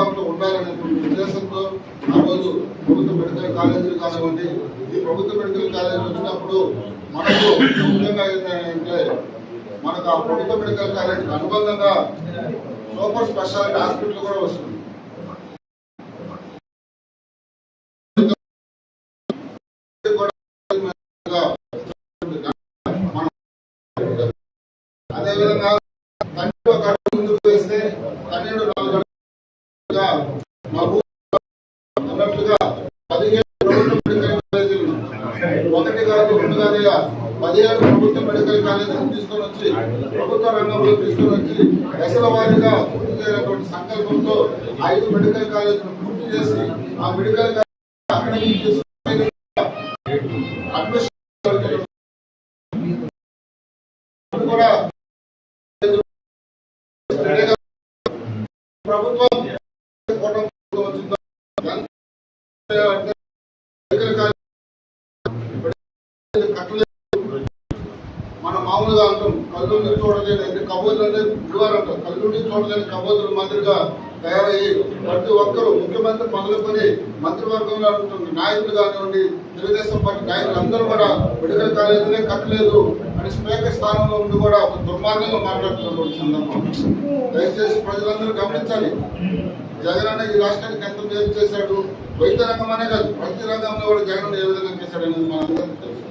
అందుబాటులో ఉండాలనేటువంటి ఉద్దేశంతో ఆ రోజు ప్రభుత్వ మెడికల్ కాలేజీలు కానివ్వండి ఈ ప్రభుత్వ మెడికల్ కాలేజీ వచ్చినప్పుడు మనకు ముఖ్యంగా ఏంటంటే మనకు ఆ ప్రభుత్వ మెడికల్ కాలేజీకి అనుబంధంగా సూపర్ స్పెషాలిటీ హాస్పిటల్ కూడా వస్తుంది. ఇది కూడా అదేవిధంగా తండ్రి ఒక ముందుకు వేస్తే పన్నెండు కాదు పదిహేడు ప్రభుత్వ మెడికల్ కాలేజీలు తీసుకొని వచ్చి ప్రభుత్వ రంగంలో తీసుకొని వచ్చి దశల వారీగా పూర్తి చేయనటువంటి సంకల్పంతో ఐదు మెడికల్ కాలేజీలు పూర్తి చేసి ఆ మెడికల్ కాలేజీ అకాడమిక్ కూడా ప్రభుత్వం కోటం వచ్చిందో మెడికల్ కాలేజీ కట్టలేదు మనం మామూలుగా అంటాం కళ్ళుండి చూడలేని అంటే కబోదులు అంటే గురువారు కళ్ళుండి చూడలేని కబోతులు మాదిరిగా తయారయ్యి ప్రతి ఒక్కరూ ముఖ్యమంత్రి మొదలుకొని మంత్రివర్గంలో ఉంటుంది నాయకులు కానివ్వండి తెలుగుదేశం పార్టీ నాయకులు అందరూ కూడా మెడికల్ కాలేజీలే కట్టలేదు అని స్పీకర్ స్థానంలో ఉండి కూడా ఒక దుర్మార్గంగా మాట్లాడుతున్నటువంటి సందర్భం దయచేసి ప్రజలందరూ గమనించాలి. జగన్ అన్న ఈ రాష్ట్రానికి ఎంత మేలు చేశాడు? వైద్య రంగం అనే కాదు ప్రతి రంగంలో కూడా జగన్ ఏ విధంగా చేశాడు అనేది మనందరికీ తెలుసు.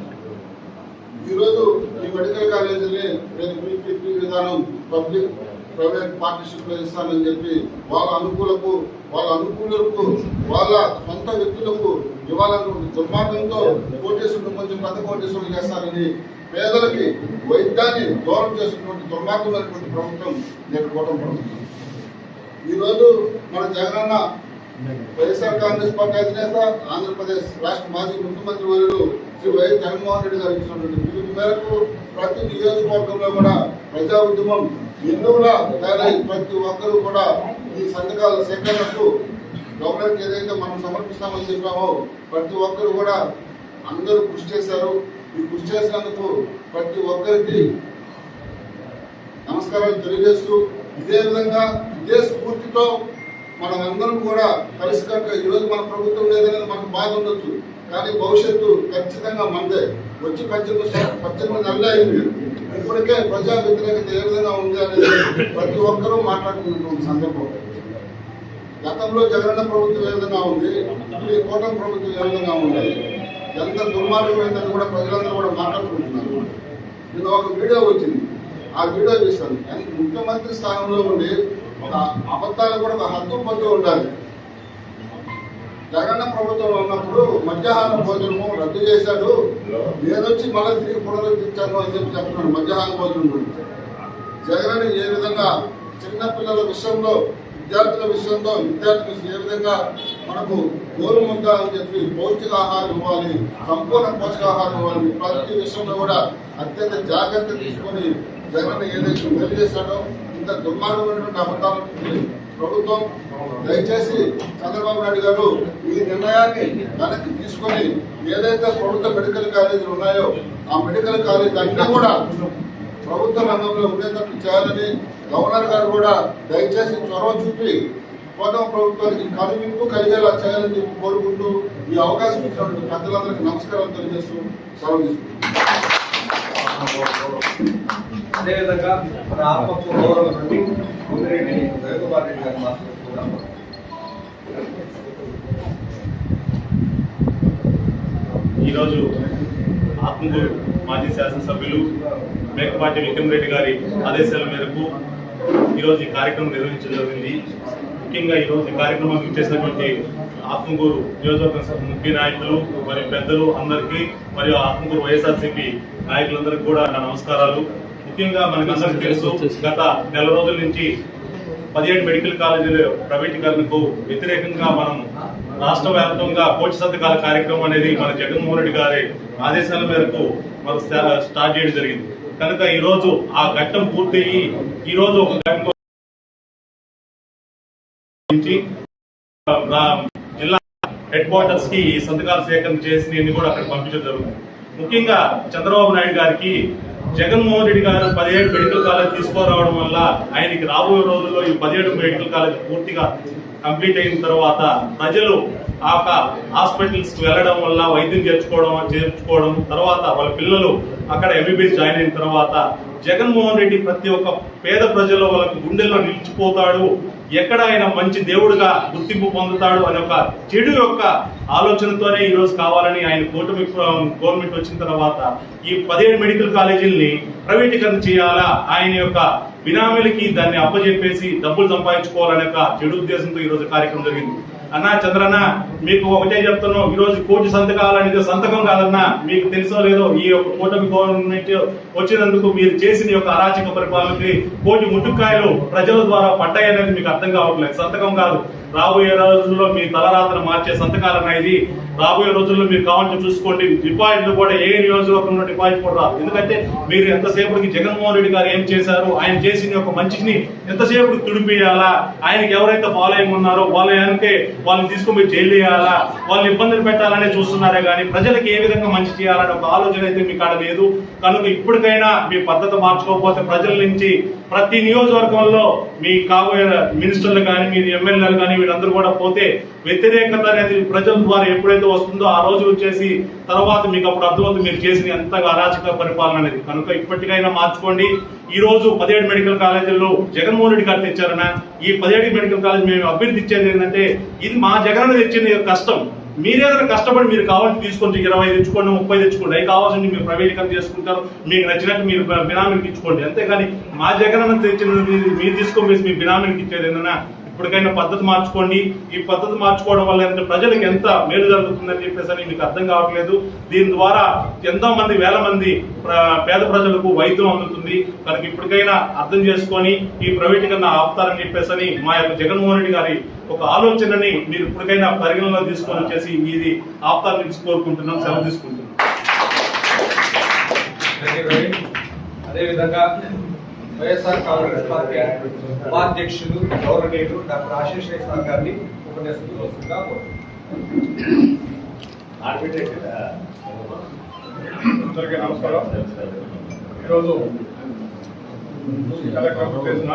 ఈ రోజు ఈ మెడికల్ కాలేజీని నేను పీపీపీ విధానం పబ్లిక్ ప్రైవేట్ పార్ట్నర్షిప్లో ఇస్తానని చెప్పి వాళ్ళ అనుకూలకు వాళ్ళ అనుకూలకు వాళ్ళ సొంత వ్యక్తులకు ఇవ్వాలన్నటువంటి దుర్మార్గంతో కోటేశ్వరుడు కొంచెం పెద్ద కోటేశ్వరులు చేస్తారని పేదలకి వైద్యాన్ని దూరం చేసినటువంటి దుర్మార్గమైనటువంటి ప్రభుత్వం నేను కూటమి ప్రభుత్వం ఈ రోజు మన జగనన్న వైఎస్ఆర్ కాంగ్రెస్ పార్టీ అధినేత ఆంధ్రప్రదేశ్ రాష్ట్ర మాజీ ముఖ్యమంత్రి వర్యులు శ్రీ వైఎస్ జగన్మోహన్ రెడ్డి గారు ఇచ్చినటువంటి పిలుపు మేరకు ప్రతి నియోజకవర్గంలో కూడా ప్రజా ఉద్యమం హిందువుల తయారై ప్రతి ఒక్కరూ కూడా ఈ సంతకాల సేకరణకు గవర్నర్కి ఏదైతే మనం సమర్పిస్తామని చెప్పామో ప్రతి ఒక్కరు కూడా అందరూ కృషి చేశారు. ఈ కృషి చేసినందుకు ప్రతి ఒక్కరికి నమస్కారాలు తెలియజేస్తూ ఇదే విధంగా ఇదే స్ఫూర్తితో మనం అందరం కూడా కలిసి కట్ట ఈరోజు మన ప్రభుత్వం లేదనేది మనకు బాధ ఉండొచ్చు. కానీ భవిష్యత్తు ఖచ్చితంగా మనదే వచ్చి పద్దెనిమిది పద్దెనిమిది నెలలే అయింది. ఇప్పటికే ప్రజా వ్యతిరేకత ఏ విధంగా ఉంది అనేది ప్రతి ఒక్కరూ మాట్లాడుతున్నటువంటి సందర్భం. గతంలో జగనన్న ప్రభుత్వం ఏ విధంగా ఉంది? ఈ కూటమి ప్రభుత్వం ఏ విధంగా ఉంది? ఎంత దుర్మార్గమైందని కూడా ప్రజలందరూ కూడా మాట్లాడుకుంటున్నారు. నిన్న ఒక వీడియో వచ్చింది. ఆ వీడియో చూస్తాను కానీ ముఖ్యమంత్రి స్థానంలో ఉండి ఒక అబద్ధాలు కూడా ఒక హద్దు పద్దు ఉండాలి. జగన్న ప్రభుత్వంలో ఉన్నప్పుడు మధ్యాహ్న భోజనము రద్దు చేశాడు. నేను వచ్చి మళ్ళీ తిరిగి పునరుద్ధరించాను అని చెప్పి చెప్తున్నాడు మధ్యాహ్న భోజనం గురించి. జగన్ ఏ విధంగా చిన్నపిల్లల విషయంలో విద్యార్థుల విషయంలో విద్యార్థులకు ఏ విధంగా మనకు గోరు అని చెప్పి పౌష్టికాహారం ఇవ్వాలి సంపూర్ణ పోషకాహారం ఇవ్వాలి ప్రతి విషయంలో కూడా అత్యంత జాగ్రత్త తీసుకొని జగన్ ఏదైతే మేలు చేశాడో ఇంత దుర్మార్గమైనటువంటి అబద్ధాలు ప్రభుత్వం దయచేసి చంద్రబాబు నాయుడు గారు ఈ నిర్ణయాన్ని వెనక్కి తీసుకొని ఏదైతే ప్రభుత్వ మెడికల్ కాలేజీలు ఉన్నాయో ఆ మెడికల్ కాలేజీ అన్నీ కూడా ప్రభుత్వ రంగంలో ఉండేటట్లు చేయాలని గవర్నర్ గారు కూడా దయచేసి చొరవ చూపి కోటం ప్రభుత్వానికి కనువింపు కలిగేలా చేయాలని చెప్పి కోరుకుంటూ ఈ అవకాశం ఇచ్చినటువంటి పెద్దలందరికీ నమస్కారం తెలియజేస్తూ సెలవు తీసుకుంటున్నాను. అదేవిధంగా మన ఆత్మకు గౌరవం నుండి ముందురెడ్డి రవికుమార్ రెడ్డి గారు మాట్లాడుతున్నాం ఈరోజు ఆత్మకూరు మాజీ శాసనసభ్యులు మేకపాటి విక్రమరెడ్డి గారి ఆదేశాల మేరకు ఈరోజు ఈ కార్యక్రమం నిర్వహించడం జరిగింది. ముఖ్యంగా ఈరోజు ఈ కార్యక్రమం చేసినటువంటి ఆత్మకూరు నియోజకవర్గ ముఖ్య నాయకులు మరియు పెద్దలు అందరికీ మరియు ఆత్మకూరు వైఎస్ఆర్సీపీ నాయకులందరికీ కూడా నా నమస్కారాలు. ముఖ్యంగా మనకు అందరికీ తెలుసు గత నెల రోజుల నుంచి పదిహేడు మెడికల్ కాలేజీల ప్రైవేటీకరణకు వ్యతిరేకంగా మనం రాష్ట్ర వ్యాప్తంగా కోటి సంతకాల కార్యక్రమం అనేది మన జగన్మోహన్ రెడ్డి గారి ఆదేశాల మేరకు మనం స్టార్ట్ చేయడం జరిగింది. కనుక ఈ రోజు ఆ ఘట్టం పూర్తయి ఈ రోజు ఒక ఘట్టం జిల్లా హెడ్ క్వార్టర్స్కి ఈ సంతకాల సేకరణ చేసి కూడా అక్కడ పంపించడం జరుగుతుంది. ముఖ్యంగా చంద్రబాబు నాయుడు గారికి జగన్మోహన్ రెడ్డి గారు పదిహేడు మెడికల్ కాలేజ్ తీసుకురావడం వల్ల ఆయనకి రాబోయే రోజుల్లో ఈ పదిహేడు మెడికల్ కాలేజ్ పూర్తిగా కంప్లీట్ అయిన తర్వాత ప్రజలు ఆ యొక్క వెళ్ళడం వల్ల వైద్యం చేర్చుకోవడం చేర్చుకోవడం తర్వాత వాళ్ళ పిల్లలు అక్కడ ఎంబీబీఎస్ జాయిన్ అయిన తర్వాత జగన్మోహన్ రెడ్డి ప్రతి ఒక్క పేద ప్రజలు వాళ్ళకి గుండెల్లో నిలిచిపోతాడు. ఎక్కడ ఆయన మంచి దేవుడుగా గుర్తింపు పొందుతాడు అనే ఒక చెడు యొక్క ఆలోచనతోనే ఈ రోజు కావాలని ఆయన కూటమి గవర్నమెంట్ వచ్చిన తర్వాత ఈ పదిహేడు మెడికల్ కాలేజీల్ని ప్రైవేటీకరణ చేయాలా? ఆయన యొక్క బినామీలకి దాన్ని అప్పజెప్పేసి డబ్బులు సంపాదించుకోవాలనే ఒక చెడు ఉద్దేశంతో ఈ రోజు కార్యక్రమం జరిగింది. అన్నా చంద్రన్న మీకు ఒకటే చెప్తున్నాం. ఈ రోజు కోటి సంతకాలు అనేది సంతకం కాదన్నా మీకు తెలుసో లేదో ఈ యొక్క కూటమి గవర్నమెంట్ వచ్చినందుకు మీరు చేసిన యొక్క అరాచక పరిపాలనకి కోటి ముట్టుకాయలు ప్రజల ద్వారా పడ్డాయి అనేది మీకు అర్థం కావట్లేదు. సంతకం కాదు. రాబోయే రోజుల్లో మీ తలరాత్రి మార్చే సంతకాలు ఇది. రాబోయే రోజుల్లో మీరు కావాలంటే చూసుకోండి. డిపాజిట్లు కూడా ఏ నియోజకవర్గంలో డిపాజిట్ కూడా రాదు ఎందుకంటే మీరు ఎంతసేపటికి జగన్మోహన్ రెడ్డి గారు ఏం చేశారు? ఆయన చేసిన యొక్క మంచిని ఎంతసేపటికి తుడిపియాలా? ఆయనకి ఎవరైతే ఫాలోయింగ్ ఉన్నారో వాళ్ళ వెనకే వాళ్ళని తీసుకుని పోయి జైలు చేయాలా? వాళ్ళు ఇబ్బందులు పెట్టాలనే చూస్తున్నారే కానీ ప్రజలకు ఏ విధంగా మంచి చేయాలనే ఒక ఆలోచన అయితే మీకు ఆడ లేదు. కనుక ఇప్పటికైనా మీ పద్ధతి మార్చుకోకపోతే ప్రజల నుంచి ప్రతి నియోజకవర్గంలో మీ కాబోయే మినిస్టర్లు కానీ మీ ఎమ్మెల్యేలు కానీ వీళ్ళందరూ కూడా పోతే వ్యతిరేకత అనేది ప్రజల ద్వారా ఎప్పుడైతే వస్తుందో ఆ రోజు వచ్చేసి తర్వాత మీకు అప్పుడు అర్థమవుతుంది మీరు చేసిన ఎంతగా అరాచక పరిపాలన అనేది. కనుక ఇప్పటికైనా మార్చుకోండి. ఈ రోజు పదిహేడు మెడికల్ కాలేజీల్లో జగన్మోహన్ రెడ్డి గారు తెచ్చారన ఈ పదిహేడు మెడికల్ కాలేజ్ మేము అభివృద్ధి ఇచ్చేది ఏంటంటే ఇది మా జగన్ తెచ్చింది కష్టం. మీరేదైనా కష్టపడి మీరు కావాల్సి తీసుకొని ఇరవై తెచ్చుకోండి ముప్పై తెచ్చుకోండి. అవి కావాల్సింది మీరు ప్రైవేటీకరణ చేసుకుంటారు. మీకు నచ్చినట్టు మీరు బినామీలకు ఇచ్చుకోండి. అంతేగాని మా జగన్ తెచ్చిన మీరు తీసుకొని మీ బినామీలకు ఇచ్చేది ఏంటన్నా ఇప్పటికైనా పద్ధతి మార్చుకోండి. ఈ పద్ధతి మార్చుకోవడం వల్ల ఏంటంటే ప్రజలకు ఎంత మేలు జరుగుతుందని చెప్పేసి అని మీకు అర్థం కావట్లేదు. దీని ద్వారా ఎంతో మంది వేల మంది పేద ప్రజలకు వైద్యం అందుతుంది. కనుక ఇప్పటికైనా అర్థం చేసుకొని ఈ ప్రైవేటీకరణ ఆపుతారని చెప్పేసి అని మా యొక్క జగన్మోహన్ రెడ్డి గారి ఒక ఆలోచనని మీరు ఇప్పటికైనా పరిగణలో తీసుకొని వచ్చేసి మీది ఆపుతారని కోరుకుంటున్నాం సెలవు తీసుకుంటున్నాం. అదేవిధంగా వైఎస్ఆర్ కాంగ్రెస్ పార్టీ ఉపాధ్యక్షులు గౌరవనీయులు డాక్టర్ ఆశీష్ సార్ గారిని ఉపన్యాసంగా అందరికీ నమస్కారం. ఈరోజు కార్యక్రమం చేసిన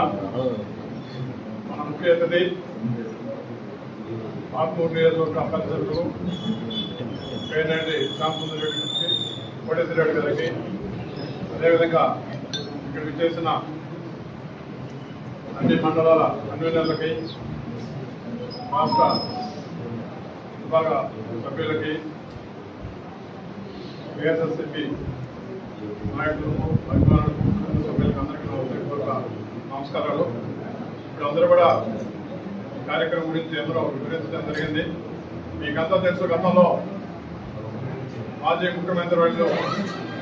మన ముఖ్య అతిథి ఆత్మూరు నియోజకవర్గ అభ్యర్థులు పేరెంటి రామచంద్ర రెడ్డి గారికి కోటేశ్వర రెడ్డి గారికి అదేవిధంగా ఇక్కడ విచ్చేసిన అన్ని మండలాల కన్వీనర్లకి రాష్ట్ర విభాగ సభ్యులకి వైఎస్ఆర్సీపీ నాయకులకు అభిమానులకు కుటుంబ సభ్యులకు అందరికీ హృదయపూర్వక నమస్కారాలు. ఇప్పుడు అందరూ కూడా కార్యక్రమం గురించి ఎందరో వివరించడం జరిగింది. మీకంతా తెలుసు గతంలో మాజీ ముఖ్యమంత్రి వర్యులు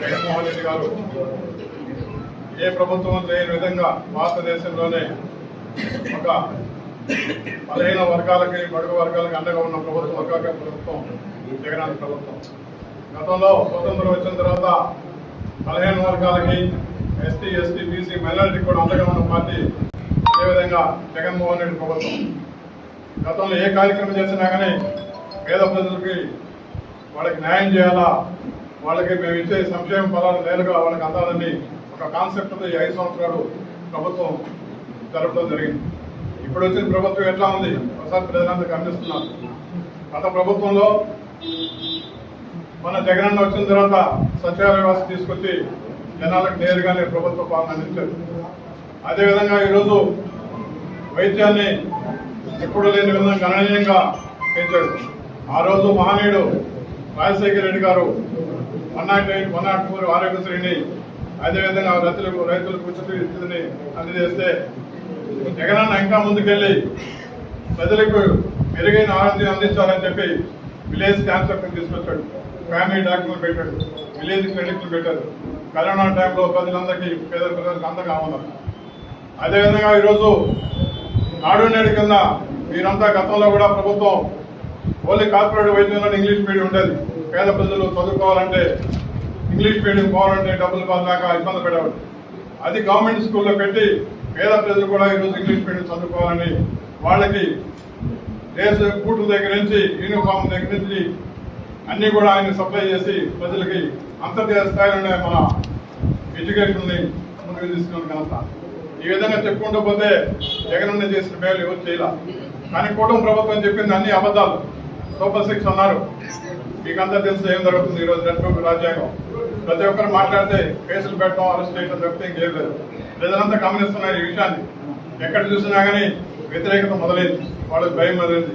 జగన్మోహన్ రెడ్డి గారు ఏ ప్రభుత్వం చేయని విధంగా భారతదేశంలోనే ఒక బలహీన వర్గాలకి బడుగు వర్గాలకి అండగా ఉన్న ప్రభుత్వం వర్గాల ప్రభుత్వం జగన్ ప్రభుత్వం. గతంలో స్వతంత్రం వచ్చిన తర్వాత బలహీన వర్గాలకి ఎస్టీ ఎస్టీ బీసీ మైనారిటీ కూడా అండగా ఉన్న పార్టీ అదేవిధంగా జగన్మోహన్ రెడ్డి ప్రభుత్వం. గతంలో ఏ కార్యక్రమం చేసినా కానీ పేద ప్రజలకి వాళ్ళకి న్యాయం చేయాలా? వాళ్ళకి మేము ఇచ్చే సంక్షేమ ఫలాలు నేరుగా వాళ్ళకి అందాలని ఒక కాన్సెప్ట్తో ఈ ఐదు సంవత్సరాలు ప్రభుత్వం జరపడం జరిగింది. ఇప్పుడు వచ్చిన ప్రభుత్వం ఎట్లా ఉంది? ఒకసారి ప్రజలంతా గమనిస్తున్నారు గత ప్రభుత్వంలో మన జగనన్న వచ్చిన తర్వాత సచివాలయ వ్యవస్థ తీసుకొచ్చి జనాలకు నేరుగానే ప్రభుత్వ పాలన అందించారు. అదేవిధంగా ఈరోజు వైద్యాన్ని ఎప్పుడు లేని విధంగా గణనీయంగా పెంచాడు ఆ రోజు మహనీయుడు Rajasekhara Reddy garu one nought eight one nought four ఆరోగ్యశ్రీని అదేవిధంగా రైతులకు రైతులకు ఉచిత విద్యుత్ని అందజేస్తే జగనన్న ఇంకా ముందుకెళ్ళి ప్రజలకు మెరుగైన ఆరోగ్యం అందించాలని చెప్పి విలేజ్ క్యాన్సర్ తీసుకొచ్చాడు. ఫ్యామిలీ డాక్టర్లు పెట్టాడు. విలేజ్ క్లినిక్లు పెట్టారు కరోనా టైంలో ప్రజలందరికీ పేద ప్రజలకు అందరికీ ఉన్నారు అదేవిధంగా ఈరోజు నాడు నేడు కింద మీరంతా గతంలో కూడా ప్రభుత్వం ఓన్లీ కార్పొరేట్ వైద్యంలో ఇంగ్లీష్ మీడియం ఉండేది. పేద ప్రజలు చదువుకోవాలంటే ఇంగ్లీష్ మీడియం పోవాలంటే డబ్బులు పడలేక ఇబ్బంది పడేవాడు అది గవర్నమెంట్ స్కూల్లో పెట్టి పేద ప్రజలు కూడా ఈరోజు ఇంగ్లీష్ మీడియం చదువుకోవాలని వాళ్ళకి దేశ బూట్ల దగ్గర నుంచి యూనిఫామ్ దగ్గర నుంచి అన్ని కూడా ఆయన సప్లై చేసి ప్రజలకి అంతర్జాతీయ స్థాయిలోనే మన ఎడ్యుకేషన్ని ముందుకు తీసుకున్న ఘనత ఈ విధంగా చెప్పుకుంటూ పోతే జగనన్న చేసిన మేలు ఎవరు చేయాల? కానీ కూటమి ప్రభుత్వం చెప్పింది అన్ని అబద్ధాలు. సూపర్ సిక్స్ అన్నారు. మీకంతా తెలుసు ఏం జరుగుతుంది ఈరోజు రెండు రాజ్యాంగం. ప్రతి ఒక్కరు మాట్లాడితే కేసులు పెట్టడం అరెస్ట్ చేయడం తప్పితే ఇంకేం లేదు. ప్రజలంతా గమనిస్తున్నారు ఈ విషయాన్ని. ఎక్కడ చూసినా కానీ వ్యతిరేకత మొదలైంది. వాళ్ళకి భయం మొదలైంది.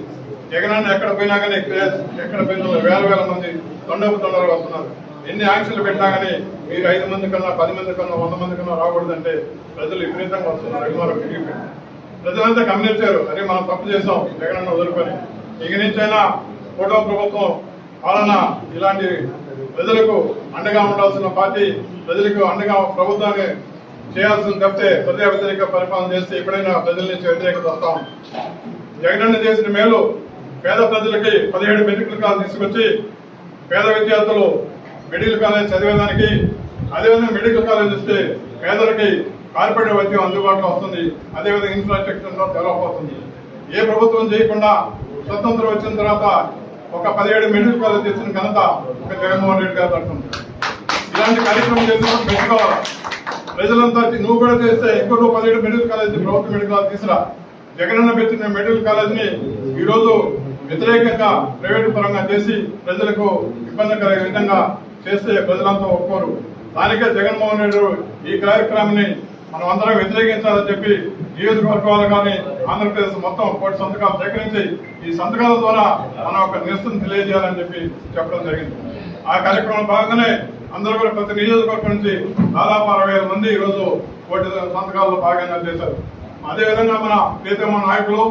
జగనన్న ఎక్కడ పోయినా కానీ క్రేజ్ ఎక్కడ పోయినా వేల వేల మంది తొండపు తొండలు వస్తున్నారు. ఎన్ని ఆంక్షలు పెట్టినా కానీ మీరు ఐదు మంది కన్నా పది మంది కన్నా వంద మంది కన్నా రాకూడదంటే ప్రజలు విపరీతంగా వస్తున్నారు. అభిమానం పెరిగిపోయింది ప్రజలంతా గమనించారు. అరే మనం తప్పు చేసాం జగనన్న వదులుకొని. ఇక నుంచైనా ఫోటో ప్రభుత్వం పాలన ఇలాంటి ప్రజలకు అండగా ఉండాల్సిన పార్టీ ప్రజలకు అండగా ప్రభుత్వాన్ని చేయాల్సిన తప్పితే ప్రజా వ్యతిరేక పరిపాలన చేస్తే ఎప్పుడైనా ప్రజల నుంచి వ్యతిరేకత వస్తాం. జగనన్న చేసిన మేలు పేద ప్రజలకి పదిహేడు మెడికల్ కాలేజ్ తీసుకొచ్చి పేద విద్యార్థులు మెడికల్ కాలేజ్ చదివేదానికి అదేవిధంగా మెడికల్ కాలేజ్ ఇస్తే పేదలకి కార్పొరేట్ వైద్యం అందుబాటులో వస్తుంది. అదేవిధంగా ఇన్ఫ్రాస్ట్రక్చర్ డెవలప్ అవుతుంది. ఏ ప్రభుత్వం చేయకుండా స్వతంత్రం వచ్చిన తర్వాత ఒక పదిహేడు మెడికల్ కాలేజ్ తెచ్చిన ఘనత ఒక జగన్మోహన్ రెడ్డి గారు దక్కుతుంది ఇలాంటి కార్యక్రమం చేసినప్పుడు పెట్టుకోవాలి ప్రజలంతా నువ్వు కూడా చేస్తే ఇంకొక పదిహేడు మెడికల్ కాలేజ్ ప్రభుత్వ మెడికల్ కాలేజ్ తీసురా జగనన్న పెట్టిన మెడికల్ కాలేజ్ని ఈ వ్యతిరేకంగా ప్రైవేటు పరంగా చేసి ప్రజలకు ఇబ్బంది కలిగే విధంగా చేస్తే ప్రజలంతా ఒప్పుకోరు. దానికే జగన్మోహన్ రెడ్డి ఈ కార్యక్రమాన్ని మనం అందరం వ్యతిరేకించాలని చెప్పి నియోజకవర్గాలు కానీ ఆంధ్రప్రదేశ్ మొత్తం కోటి సంతకాలు సేకరించి ఈ సంతకాల ద్వారా మన ఒక నిరసన తెలియజేయాలని చెప్పి చెప్పడం జరిగింది. ఆ కార్యక్రమంలో భాగంగానే అందరూ కూడా ప్రతి నియోజకవర్గం నుంచి దాదాపు అరవై వేల మంది ఈ రోజు కోటి సంతకాల్లో భాగంగా చేశారు. అదేవిధంగా మన ప్రీతమ నాయకులు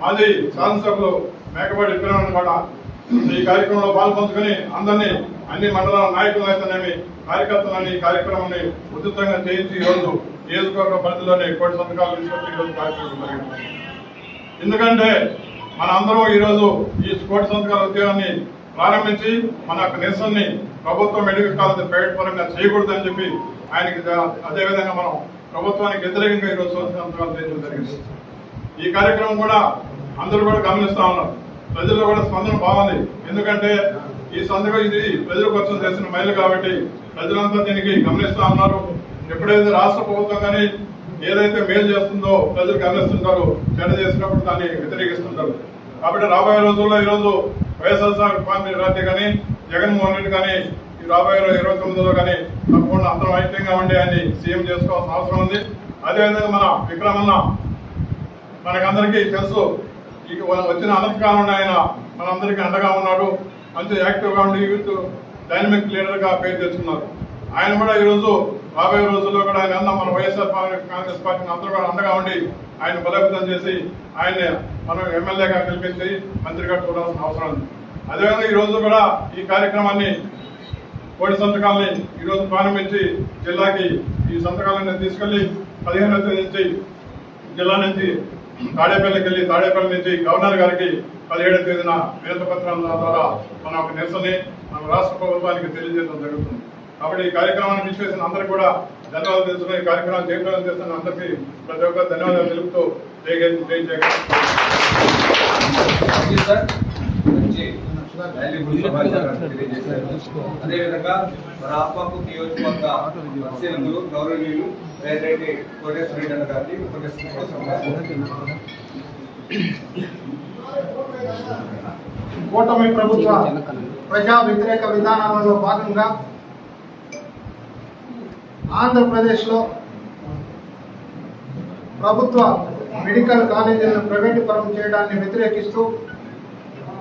మాజీ శాసనసభ్యులు మేకపాటి విక్రమణ కూడా ఈ కార్యక్రమంలో పాల్పంచుకొని అందరినీ అన్ని మండలాల నాయకులు అయితేనేమి కార్యకర్తలని ఈ కార్యక్రమాన్ని ఉచితంగా చేయించి ఈ రోజు నియోజకవర్గ పరిధిలోనే కోటి సంతకాలు తీసుకొచ్చి కార్యక్రమం జరిగింది ఎందుకంటే మన ఈరోజు ఈ ఈ కోటి సంతకాల ఉద్యోగాన్ని ప్రారంభించి మన యొక్క నిరసనని ప్రభుత్వం మెడికల్ కాలేజ్ ప్రైవేట్ పరంగా చేయకూడదని చెప్పి ఆయనకి అదేవిధంగా మనం ప్రభుత్వానికి వ్యతిరేకంగా ఈ రోజు సంతకాలు చేయడం జరిగింది. ఈ కార్యక్రమం కూడా అందరూ కూడా గమనిస్తా ఉన్నారు. ప్రజల్లో కూడా స్పందన బాగుంది. ఎందుకంటే ఈ సందర్భం ఇది ప్రజల కోసం చేసిన మైలు కాబట్టి ప్రజలంతా దీనికి గమనిస్తా ఉన్నారు. ఎప్పుడైతే రాష్ట్ర ప్రభుత్వం కానీ ఏదైతే మేలు చేస్తుందో ప్రజలు గమనిస్తుంటారో చెడ్డ చేసినప్పుడు దాన్ని వ్యతిరేకిస్తుంటారు. కాబట్టి రాబోయే రోజుల్లో ఈరోజు రోజు వైఎస్ఆర్ పార్టీ కానీ జగన్మోహన్ రెడ్డి కానీ ఈ రాబోయే రోజు ఇరవై తొమ్మిదిలో కానీ తప్పకుండా అందరం ఐక్యంగా ఉండి ఆయన్ని సీఎం చేసుకోవాల్సిన అవసరం ఉంది. అదేవిధంగా మన విక్రమన్న మనకందరికీ తెలుసు ఇక వచ్చిన అనంతకాలం ఆయన మనందరికీ అండగా ఉన్నాడు మంచి యాక్టివ్గా ఉండి యూత్ డైనమిక్ లీడర్గా పేరు తెచ్చుకున్నారు. ఆయన కూడా ఈరోజు రాబోయే రోజుల్లో కూడా ఆయన అన్న మన వైఎస్ఆర్ కాంగ్రెస్ పార్టీని అందరూ కూడా అండగా ఉండి ఆయన బలోపేతం చేసి ఆయన మనం ఎమ్మెల్యేగా గెలిపించి మంత్రిగా చూడాల్సిన అవసరం ఉంది. అదేవిధంగా ఈ రోజు కూడా ఈ కార్యక్రమాన్ని కోడి సంతకాలని ఈ రోజు ప్రారంభించి జిల్లాకి ఈ సంతకాలను తీసుకెళ్ళి పదిహేను తేదీ నుంచి జిల్లా నుంచి తాడేపల్లికి వెళ్ళి తాడేపల్లి నుంచి గవర్నర్ గారికి పదిహేడవ తేదీన వినత పత్రాల ద్వారా మన ఒక నిరసన మన రాష్ట్ర ప్రభుత్వానికి తెలియజేయడం జరుగుతుంది. కాబట్టి ఈ కార్యక్రమాన్ని విచ్చేసిన అందరికీ కూడా ధన్యవాదాలు తెలుసుకుని ఈ కార్యక్రమాన్ని జయప్రదం చేస్తున్న అందరికీ ప్రతి ఒక్కరు ధన్యవాదాలు తెలుపుతూ జై జై జగన్ అదేవిధంగా మన ఆత్మకు నియోజకవర్గ పరిశీలకులు గౌరవనీయులు రేరెడ్డి కోటేశ్వర రెడ్డి గారిని కూటమి ప్రభుత్వ ప్రజా వ్యతిరేక విధానాలలో భాగంగా ఆంధ్రప్రదేశ్లో ప్రభుత్వ మెడికల్ కాలేజీలను ప్రైవేటు పరం చేయడాన్ని వ్యతిరేకిస్తూ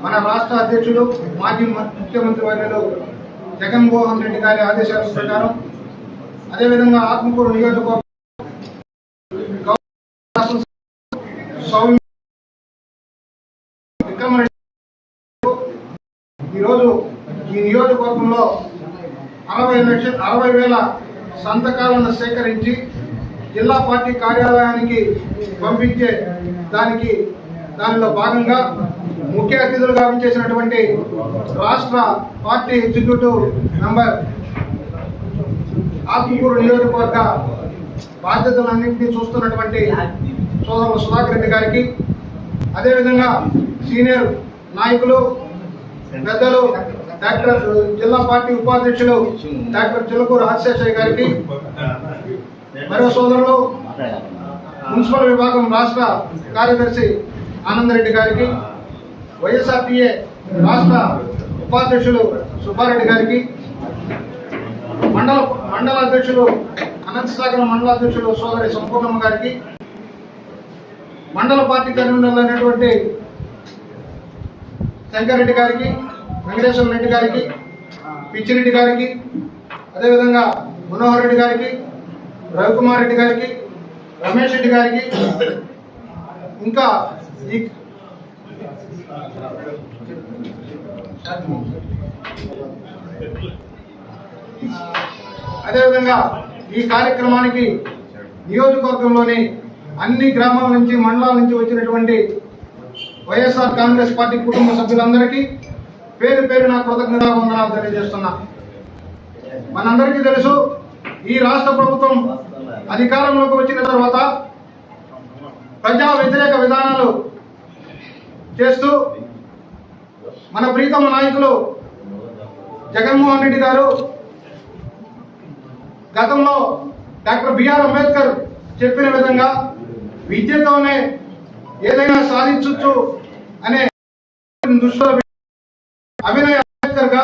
మన రాష్ట్ర అధ్యక్షుడు మాజీ ముఖ్యమంత్రి వర్యులు జగన్మోహన్ రెడ్డి గారి ఆదేశాల ప్రకారం అదేవిధంగా ఆత్మకూరు నియోజకవర్గం విక్రమరెడ్డి ఈరోజు ఈ నియోజకవర్గంలో అరవై లక్షల అరవై వేల సంతకాలను సేకరించి జిల్లా పార్టీ కార్యాలయానికి పంపించే దానికి దానిలో భాగంగా ముఖ్య అతిథులుగా విచ్చేసినటువంటి రాష్ట్ర పార్టీ ఎగ్జిక్యూటివ్ నంబర్ ఆత్మకూరు నియోజకవర్గ బాధ్యతలన్నింటినీ చూస్తున్నటువంటి సోదరులు సుధాకర్ రెడ్డి గారికి అదేవిధంగా సీనియర్ నాయకులు పెద్దలు డాక్టర్ జిల్లా పార్టీ ఉపాధ్యక్షులు డాక్టర్ చిలుకూరు రాజశేషయ్య గారికి మరో సోదరులు మున్సిపల్ విభాగం రాష్ట్ర కార్యదర్శి ఆనందరెడ్డి గారికి వైఎస్ఆర్టీఏ రాష్ట్ర ఉపాధ్యక్షులు సుబ్బారెడ్డి గారికి మండల మండల అధ్యక్షులు అనంతసాగరం మండల అధ్యక్షులు సోదరి సంపూర్ణమ్మ గారికి మండల పార్టీ కన్వీనర్లు అయినటువంటి శంకర్ గారికి వెంకటేశ్వర రెడ్డి గారికి పిచ్చిరెడ్డి గారికి అదేవిధంగా మనోహర్ రెడ్డి గారికి రవికుమార్ రెడ్డి గారికి రమేష్ రెడ్డి గారికి ఇంకా ఈ అదేవిధంగా ఈ కార్యక్రమానికి నియోజకవర్గంలోని అన్ని గ్రామాల నుంచి మండలాల నుంచి వచ్చినటువంటి వైఎస్ఆర్ కాంగ్రెస్ పార్టీ కుటుంబ సభ్యులందరికీ పేరు పేరు నా కృతజ్ఞత వందనాలు తెలియజేస్తున్నా. మనందరికీ తెలుసు ఈ రాష్ట్ర ప్రభుత్వం అధికారంలోకి వచ్చిన తర్వాత ప్రజా వ్యతిరేక విధానాలు చేస్తూ మన ప్రీతమ నాయకులు జగన్మోహన్ రెడ్డి గారు గతంలో డాక్టర్ బిఆర్ అంబేద్కర్ చెప్పిన విధంగా విద్యతోనే ఏదైనా సాధించవచ్చు అనే దృష్టిలో అభినయ్ అంబేద్కర్గా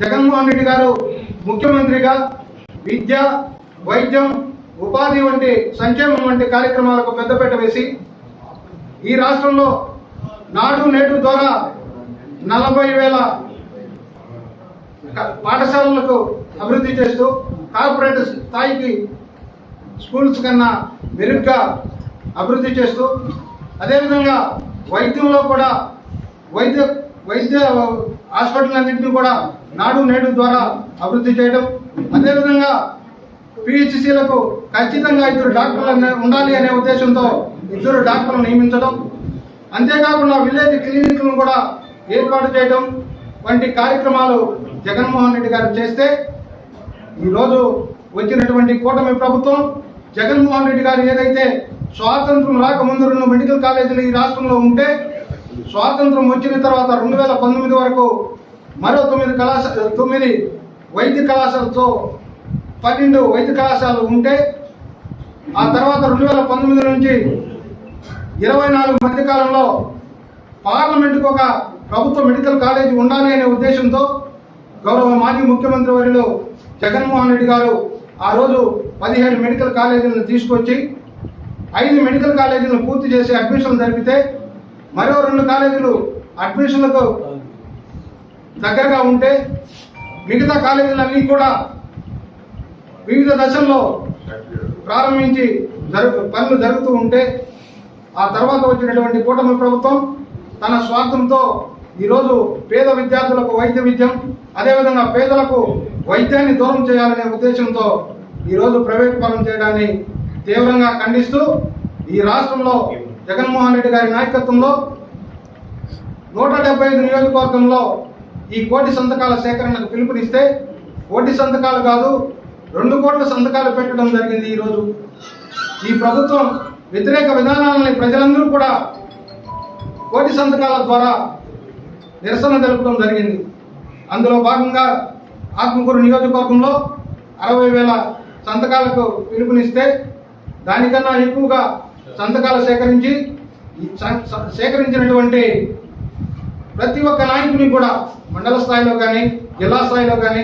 జగన్మోహన్ రెడ్డి గారు ముఖ్యమంత్రిగా విద్య వైద్యం ఉపాధి వంటి సంక్షేమం వంటి కార్యక్రమాలకు పెద్దపీట వేసి ఈ రాష్ట్రంలో నాడు నేడు ద్వారా నలభై వేల పాఠశాలలకు అభివృద్ధి చేస్తూ కార్పొరేట్ స్థాయికి స్కూల్స్ కన్నా మెరుగ్గా అభివృద్ధి చేస్తూ అదేవిధంగా వైద్యంలో కూడా వైద్య వైద్య హాస్పిటల్ అన్నింటినీ కూడా నాడు నేడు ద్వారా అభివృద్ధి చేయడం అదేవిధంగా పిహెచ్సిలకు ఖచ్చితంగా ఇద్దరు డాక్టర్లు ఉండాలి అనే ఉద్దేశంతో ఇద్దరు డాక్టర్లు నియమించడం అంతేకాకుండా విలేజ్ క్లినిక్లను కూడా ఏర్పాటు చేయడం వంటి కార్యక్రమాలు జగన్మోహన్ రెడ్డి గారు చేస్తే ఈరోజు వచ్చినటువంటి కూటమి ప్రభుత్వం జగన్మోహన్ రెడ్డి గారు ఏదైతే స్వాతంత్రం రాకముందు రెండు మెడికల్ కాలేజీలు ఈ రాష్ట్రంలో ఉంటే స్వాతంత్రం వచ్చిన తర్వాత రెండు వేల పంతొమ్మిది వరకు మరో తొమ్మిది కళాశాల తొమ్మిది వైద్య కళాశాలతో పన్నెండు వైద్య కళాశాలలు ఉంటే ఆ తర్వాత రెండు వేల పంతొమ్మిది నుంచి ఇరవై నాలుగు మధ్య కాలంలో పార్లమెంటుకు ఒక ప్రభుత్వ మెడికల్ కాలేజీ ఉండాలి అనే ఉద్దేశంతో గౌరవ మాజీ ముఖ్యమంత్రి వర్యులు జగన్మోహన్ రెడ్డి గారు ఆ రోజు పదిహేడు మెడికల్ కాలేజీలను తీసుకొచ్చి ఐదు మెడికల్ కాలేజీలను పూర్తి చేసి అడ్మిషన్లు జరిపితే మరో రెండు కాలేజీలు అడ్మిషన్లకు దగ్గరగా ఉంటే మిగతా కాలేజీలన్నీ కూడా వివిధ దశల్లో ప్రారంభించి జరుగు పనులు జరుగుతూ ఉంటే ఆ తర్వాత వచ్చినటువంటి కూటమి ప్రభుత్వం తన స్వార్థంతో ఈరోజు పేద విద్యార్థులకు వైద్య విద్యం అదేవిధంగా పేదలకు వైద్యాన్ని దూరం చేయాలనే ఉద్దేశంతో ఈరోజు ప్రైవేట్ పరం చేయడాన్ని తీవ్రంగా ఖండిస్తూ ఈ రాష్ట్రంలో జగన్మోహన్ రెడ్డి గారి నాయకత్వంలో నూట డెబ్బై ఐదు నియోజకవర్గంలో ఈ కోటి సంతకాల సేకరణకు పిలుపునిస్తే కోటి సంతకాలు కాదు రెండు కోట్ల సంతకాలు పెట్టడం జరిగింది ఈరోజు. ఈ ప్రభుత్వం వ్యతిరేక విధానాలని ప్రజలందరూ కూడా కోటి సంతకాల ద్వారా నిరసన తెలపడం జరిగింది. అందులో భాగంగా ఆత్మకూరు నియోజకవర్గంలో అరవై వేల సంతకాలకు పిలుపునిస్తే దానికన్నా ఎక్కువగా సంతకాలు సేకరించి స- సేకరించినటువంటి ప్రతి ఒక్క నాయకుని కూడా మండల స్థాయిలో కానీ జిల్లా స్థాయిలో కానీ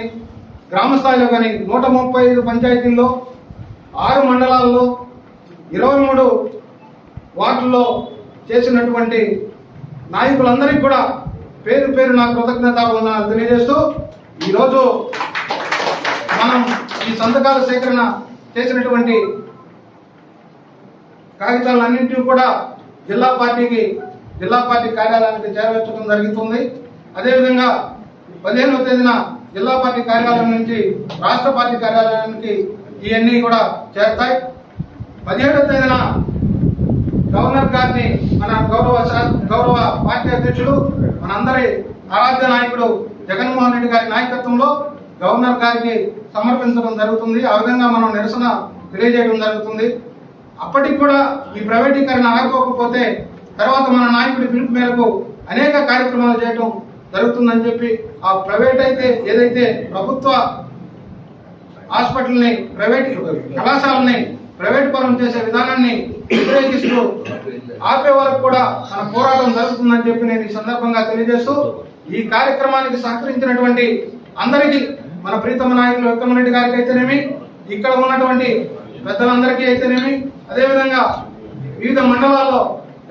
గ్రామ స్థాయిలో కానీ నూట ముప్పై ఐదు పంచాయతీల్లో ఆరు మండలాల్లో ఇరవై మూడు వార్డుల్లో చేసినటువంటి నాయకులందరికీ కూడా పేరు పేరు నా కృతజ్ఞత తెలియజేస్తూ ఈరోజు మనం ఈ సంతకాల సేకరణ చేసినటువంటి కాగితాలన్నింటినీ కూడా జిల్లా పార్టీకి జిల్లా పార్టీ కార్యాలయానికి చేరవేర్చడం జరుగుతుంది. అదేవిధంగా పదిహేనవ తేదీన జిల్లా పార్టీ కార్యాలయం నుంచి రాష్ట్ర పార్టీ కార్యాలయానికి ఇవన్నీ కూడా చేరుతాయి. పదిహేడవ తేదీన గవర్నర్ గారిని మన గౌరవ గౌరవ పార్టీ అధ్యక్షుడు మనందరి ఆరాధ్య నాయకుడు జగన్మోహన్ రెడ్డి గారి నాయకత్వంలో గవర్నర్ గారికి సమర్పించడం జరుగుతుంది. ఆ విధంగా మనం నిరసన తెలియజేయడం జరుగుతుంది. అప్పటికి కూడా ఈ ప్రైవేటీకరణ ఆగిపోకపోతే తర్వాత మన నాయకుడి పిలుపు మేరకు అనేక కార్యక్రమాలు చేయడం జరుగుతుందని చెప్పి ఆ ప్రైవేట్ అయితే ఏదైతే ప్రభుత్వ హాస్పిటల్ని ప్రైవేట్ కళాశాలని ప్రైవేట్ పరం చేసే విధానాన్ని వ్యతిరేకిస్తూ ఆపే వరకు కూడా మన పోరాటం జరుగుతుందని చెప్పి నేను ఈ సందర్భంగా తెలియజేస్తూ ఈ కార్యక్రమానికి సహకరించినటువంటి అందరికీ మన ప్రీతమ నాయకులు వెక్కమరెడ్డి గారికి అయితేనేమి ఇక్కడ ఉన్నటువంటి పెద్దలందరికీ అయితేనేమి అదేవిధంగా వివిధ మండలాల్లో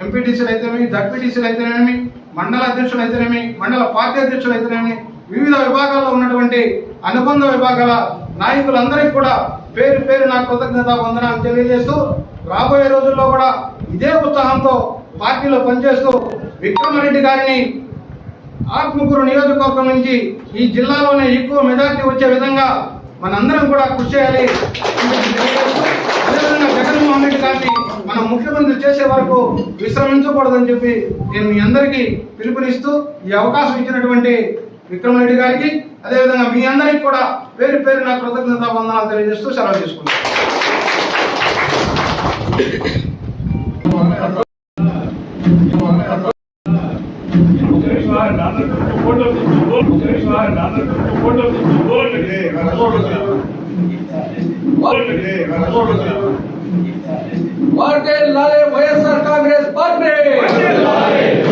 ఎంపీటీసీలు అయితేనేమి జడ్పీటీసీలు అయితేనేమి మండల అధ్యక్షులు అయితేనేమి మండల పార్టీ అధ్యక్షులు అయితేనేమి వివిధ విభాగాల్లో ఉన్నటువంటి అనుబంధ విభాగాల నాయకులందరికీ కూడా పేరు పేరు నా కృతజ్ఞత వందనాలు తెలియజేస్తూ రాబోయే రోజుల్లో కూడా ఇదే ఉత్సాహంతో పార్టీలో పనిచేస్తూ విక్రమరెడ్డి గారిని ఆత్మకూరు నియోజకవర్గం నుంచి ఈ జిల్లాలోనే ఎక్కువ మెజార్టీ వచ్చే విధంగా మనందరం కూడా కృషి చేయాలి. అదేవిధంగా జగన్మోహన్ రెడ్డి గారిని మనం ముఖ్యమంత్రి చేసే వరకు విశ్రమించకూడదని చెప్పి నేను మీ అందరికీ పిలుపునిస్తూ ఈ అవకాశం ఇచ్చినటువంటి విక్రమరెడ్డి గారికి అదేవిధంగా మీ అందరికి కూడా పేరు పేరు నా కృతజ్ఞత వందనాలు తెలియజేస్తూ సెలవు తీసుకుంటాను वर्ग लाले वैएसआर कांग्रेस पार्टी।